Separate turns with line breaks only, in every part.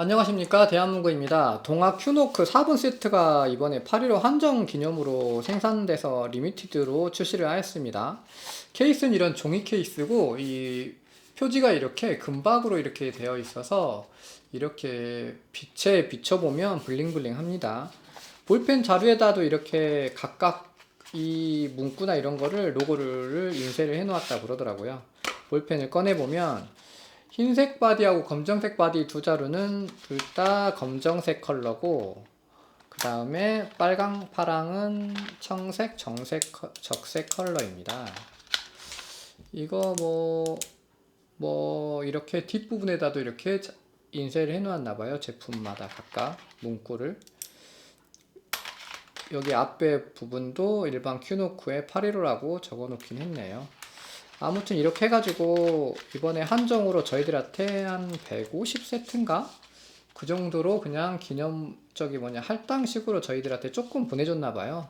안녕하십니까 대한문구입니다. 동학 큐노크 4분 세트가 이번에 8.15 한정 기념으로 생산돼서 리미티드로 출시를 하였습니다. 케이스는 이런 종이 케이스고 이 표지가 이렇게 금박으로 이렇게 되어 있어서 이렇게 빛에 비춰보면 블링블링 합니다. 볼펜 자루에다도 이렇게 각각 이 문구나 이런 거를 로고를 인쇄를 해 놓았다 그러더라고요. 볼펜을 꺼내 보면 흰색 바디하고 검정색 바디 두 자루는 둘 다 검정색 컬러고 그 다음에 빨강 파랑은 청색 정색 커- 적색 컬러입니다. 이거 뭐뭐 이렇게 뒷부분에다도 이렇게 자- 인쇄를 해 놓았나 봐요. 제품마다 각각 문구를 여기 앞에 부분도 일반 큐노크에 815라고 적어 놓긴 했네요. 아무튼 이렇게 해가지고 이번에 한정으로 저희들한테 한 150세트인가? 그 정도로 그냥 기념적이 뭐냐 할당식으로 저희들한테 조금 보내줬나 봐요.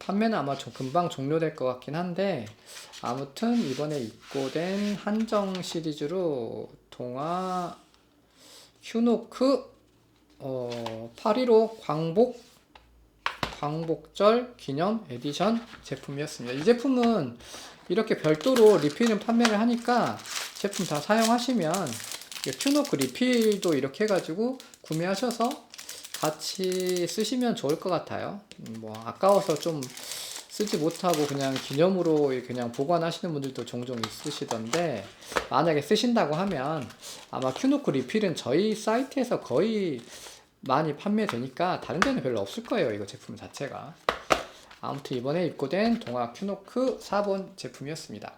판매는 아마 좀 금방 종료될 것 같긴 한데 아무튼 이번에 입고된 한정 시리즈로 동화 휴노크 어, 815 광복 광복절 기념 에디션 제품이었습니다. 이 제품은 이렇게 별도로 리필은 판매를 하니까 제품 다 사용하시면 이 큐노크 리필도 이렇게 해가지고 구매하셔서 같이 쓰시면 좋을 것 같아요. 음, 뭐 아까워서 좀 쓰지 못하고 그냥 기념으로 그냥 보관하시는 분들도 종종 있으시던데 만약에 쓰신다고 하면 아마 큐노크 리필은 저희 사이트에서 거의 많이 판매되니까 다른 데는 별로 없을 거예요. 이거 제품 자체가. 아무튼 이번에 입고된 동아 큐노크 4번 제품이었습니다.